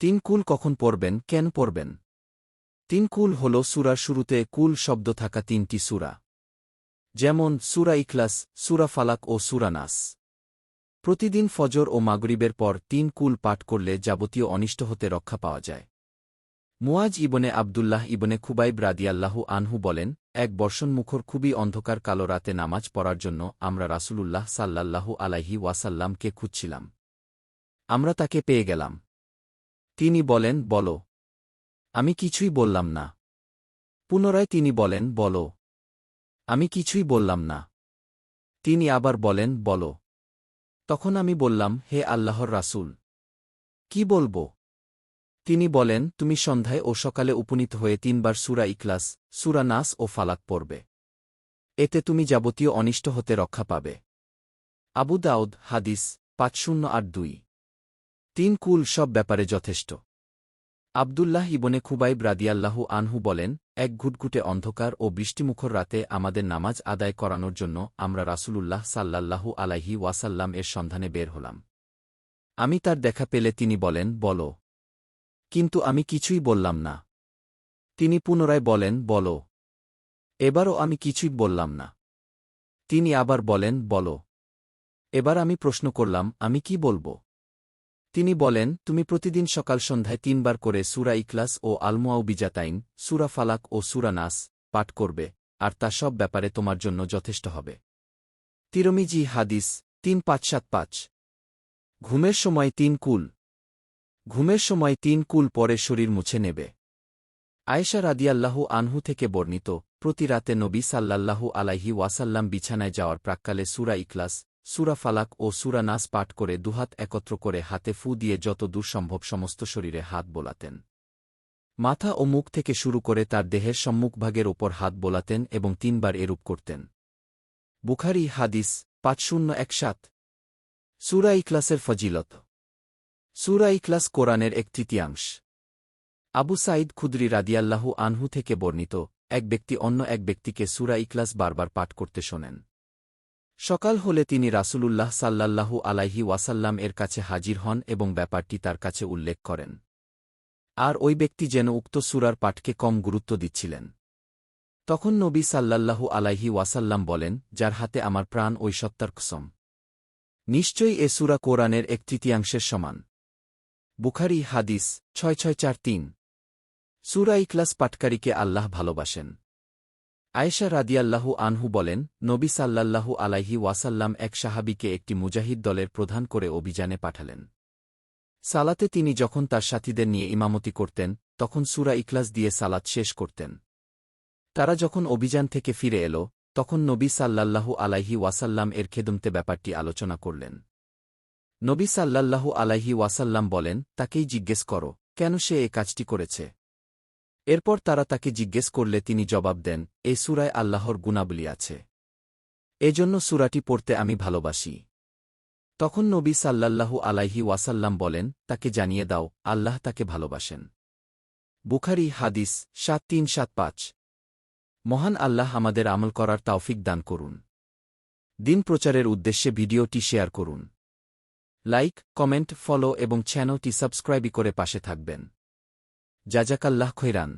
তিন কুল কখন পড়বেন, কেন পড়বেন? তিন কুল হল সুরার শুরুতে কুল শব্দ থাকা তিনটি সুরা। যেমন সুরা ইখলাস, সুরা ফালাক ও সুরা নাস। প্রতিদিন ফজর ও মাগরিবের পর তিন কুল পাঠ করলে যাবতীয় অনিষ্ট হতে রক্ষা পাওয়া যায়। মুয়াজ ইবনে আবদুল্লাহ ইবনে খুবাইব রাদিয়াল্লাহু আনহু বলেন, এক বর্ষণমুখর খুবই অন্ধকার কালো রাতে নামাজ পড়ার জন্য আমরা রাসূলুল্লাহ সাল্লাল্লাহু আলাইহি ওয়াসাল্লামকে খুঁজছিলাম। আমরা তাকে পেয়ে গেলাম। তিনি বলেন, বলো। আমি কিছুই বললাম না। পুনরায় তিনি বলেন, বলো। আমি কিছুই বললাম না। তিনি আবার বলেন, বলো। তখন আমি বললাম, হে আল্লাহর রাসূল, কি বলব? তিনি বলেন, তুমি সন্ধ্যায় ও সকালে উপনীত হয়ে তিনবার সুরা ইখলাস, সুরা নাস ও ফালাক পড়বে। এতে তুমি যাবতীয় অনিষ্ট হতে রক্ষা পাবে। আবু দাউদ, হাদিস পাঁচ শূন্য আট দুই। তিন কুল সব ব্যাপারে যথেষ্ট। আবদুল্লাহ ইবনে খুবাইব রাদিয়াল্লাহু আনহু বলেন, এক ঘুটঘুটে অন্ধকার ও বৃষ্টিমুখর রাতে আমাদের নামাজ আদায় করানোর জন্য আমরা রাসূলুল্লাহ সাল্লাল্লাহু আলাইহি ওয়াসাল্লাম এর সন্ধানে বের হলাম। আমি তার দেখা পেলে তিনি বলেন, বল। কিন্তু আমি কিছুই বললাম না। তিনি পুনরায় বলেন, বল। এবারও আমি কিছুই বললাম না। তিনি আবার বলেন, বল। এবার আমি প্রশ্ন করলাম, আমি কি বলব? তিনি বলেন, তুমি প্রতিদিন সকাল সন্ধ্যায় তিনবার করে সুরা ইখলাস ও আলমুয়াউ বিজাতাইন সুরা ফালাক ও সুরা নাস পাঠ করবে, আর তা সব ব্যাপারে তোমার জন্য যথেষ্ট হবে। তিরমিজি হাদিস, তিন পাঁচ সাত পাঁচ। ঘুমের সময় তিন কুল। ঘুমের সময় তিন কুল পরে শরীর মুছে নেবে। আয়েশা রাদিয়াল্লাহু আনহু থেকে বর্ণিত, প্রতি রাতে নবী সাল্লাল্লাহু আলাইহি ওয়াসাল্লাম বিছানায় যাওয়ার প্রাক্কালে সুরা ইখলাস সুরা ফালাক ও সুরা নাস পাঠ করে দুহাত একত্র করে হাতে ফু দিয়ে যত দূর সম্ভব সমস্ত শরীরে হাত বোলাতেন। মাথা ও মুখ থেকে শুরু করে তার দেহের সম্মুখভাগের ওপর হাত বোলাতেন এবং তিনবার এরূপ করতেন। বুখারি হাদিস পাঁচ শূন্য এক সাত। সুরা ইখলাসের ফজিলত। সুরা ইখলাস কোরআনের এক তৃতীয়াংশ। আবু সাঈদ খুদরি রাদিয়াল্লাহু আনহু থেকে বর্ণিত, এক ব্যক্তি অন্য এক ব্যক্তিকে সুরা ইখলাস বারবার পাঠ করতে শোনেন। সকাল হলে তিনি রাসূলুল্লাহ সাল্লাল্লাহু আলাইহি ওয়াসাল্লাম এর কাছে হাজির হন এবং ব্যাপারটি তার কাছে উল্লেখ করেন। আর ওই ব্যক্তি যেন উক্ত সুরার পাঠকে কম গুরুত্ব দিচ্ছিলেন। তখন নবী সাল্লাল্লাহু আলাইহি ওয়াসাল্লাম বলেন, যার হাতে আমার প্রাণ, ওই সত্তার কসম। নিশ্চয়ই এ সুরা কোরআনের এক তৃতীয়াংশের সমান। বুখারি হাদিস ছয় ছয় চার তিন। সুরা ইকলাস পাটকারীকে আল্লাহ ভালোবাসেন। আয়েশা রাদিয়াল্লাহু আনহু বলেন, নবী সাল্লাল্লাহু আলাইহি ওয়াসাল্লাম এক সাহাবিকে একটি মুজাহিদ দলের প্রধান করে অভিযানে পাঠালেন। সালাতে তিনি যখন তার সাথীদের নিয়ে ইমামতি করতেন, তখন সুরা ইকলাস দিয়ে সালাত শেষ করতেন। তারা যখন অভিযান থেকে ফিরে এল, তখন নবী সাল্লাল্লাহু আলাইহি ওয়াসাল্লাম এর খেদমতে ব্যাপারটি আলোচনা করলেন। নবী সাল্লাল্লাহু আলাইহি ওয়াসাল্লাম বলেন, তাকেই জিজ্ঞেস করো, কেন সে এ কাজটি করেছে? এরপর তারা তাকে জিজ্ঞেস করলে তিনি জবাব দেন, এ সুরায় আল্লাহর গুণাবলী আছে। এজন্য সুরাটি পড়তে আমি ভালোবাসি। তখন নবী সাল্লাল্লাহু আলাইহি ওয়াসাল্লাম বলেন, তাকে জানিয়ে দাও, আল্লাহ তাকে ভালোবাসেন। বুখারি হাদিস সাত তিন সাত পাঁচ। মহান আল্লাহ আমাদের আমল করার তাওফিক দান করুন। দিন প্রচারের উদ্দেশ্যে ভিডিওটি শেয়ার করুন। লাইক, কমেন্ট, ফলো এবং চ্যানেলটি সাবস্ক্রাইবই করে পাশে থাকবেন। জাজাকাল্লাহ খৈরান